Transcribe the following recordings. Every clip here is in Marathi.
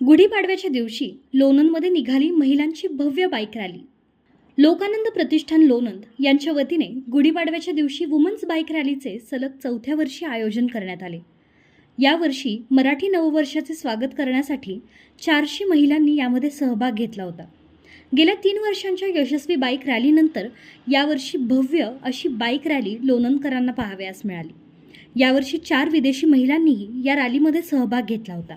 गुढीपाडव्याच्या दिवशी लोणंदमध्ये निघाली महिलांची भव्य बाईक रॅली. लोकानंद प्रतिष्ठान लोणंद यांच्या वतीने गुढीपाडव्याच्या दिवशी वुमन्स बाईक रॅलीचे सलग चौथ्या वर्षी आयोजन करण्यात आले. यावर्षी मराठी नववर्षाचे स्वागत करण्यासाठी चारशे महिलांनी यामध्ये सहभाग घेतला होता. गेल्या तीन वर्षांच्या यशस्वी बाईक रॅलीनंतर यावर्षी भव्य अशी बाईक रॅली लोणंदकरांना पाहाव्यास मिळाली. यावर्षी चार विदेशी महिलांनीही या रॅलीमध्ये सहभाग घेतला होता.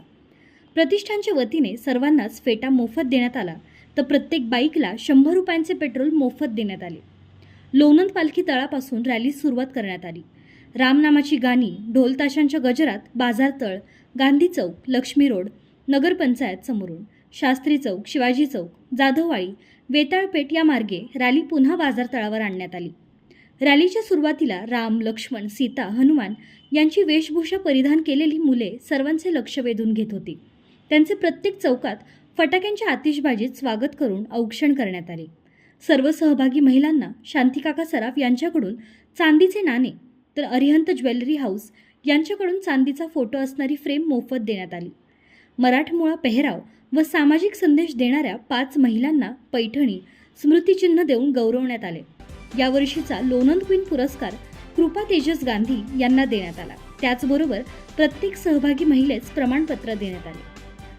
प्रतिष्ठानच्या वतीने सर्वांनाच फेटा मोफत देण्यात आला तर प्रत्येक बाईकला शंभर रुपयांचे पेट्रोल मोफत देण्यात आले. लोणंद पालखी तळापासून रॅलीस सुरुवात करण्यात आली. रामनामाची गाणी ढोलताशांच्या गजरात बाजारतळ गांधी चौक लक्ष्मी रोड नगरपंचायत समोरून शास्त्री चौक शिवाजी चौक जाधववाळी वेताळपेठ या मार्गे रॅली पुन्हा बाजारतळावर आणण्यात आली. रॅलीच्या सुरुवातीला राम लक्ष्मण सीता हनुमान यांची वेशभूषा परिधान केलेली मुले सर्वांचे लक्ष वेधून घेत होती. त्यांचे प्रत्येक चौकात फटाक्यांच्या आतिषबाजीत स्वागत करून औक्षण करण्यात आले. सर्व सहभागी महिलांना शांतिकाका सराफ यांच्याकडून चांदीचे नाणे तर अरिहंत ज्वेलरी हाऊस यांच्याकडून चांदीचा फोटो असणारी फ्रेम मोफत देण्यात आली. मराठमोळा पेहराव व सामाजिक संदेश देणाऱ्या पाच महिलांना पैठणी स्मृतिचिन्ह देऊन गौरवण्यात आले. यावर्षीचा लोनंद क्वीन पुरस्कार कृपा तेजस गांधी यांना देण्यात आला. त्याचबरोबर प्रत्येक सहभागी महिलेस प्रमाणपत्र देण्यात आले.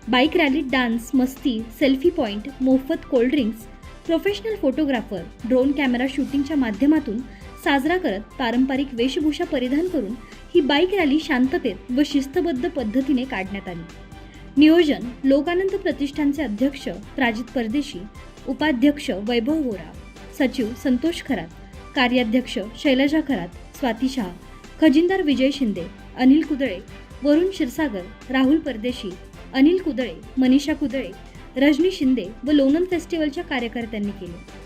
बाईक रॅलीत डान्स मस्ती सेल्फी पॉईंट मोफत cold drinks professional photographer drone camera शूटिंगच्या माध्यमातून साजरा करत पारंपरिक वेशभूषा परिधान करून ही बाईक रॅली शांततेत व शिस्तबद्ध पद्धतीने काढण्यात आली. नियोजन लोकानंद प्रतिष्ठानचे अध्यक्ष प्राजित परदेशी उपाध्यक्ष वैभव गोरा सचिव संतोष खरात कार्याध्यक्ष शैलजा खरात स्वाती शहा खजिनदार विजय शिंदे अनिल कुदळे वरुण क्षीरसागर राहुल परदेशी अनिल कुदळे मनीषा कुदळे रजनी शिंदे व लोणंद फेस्टिवलच्या कार्यकर्त्यांनी केले.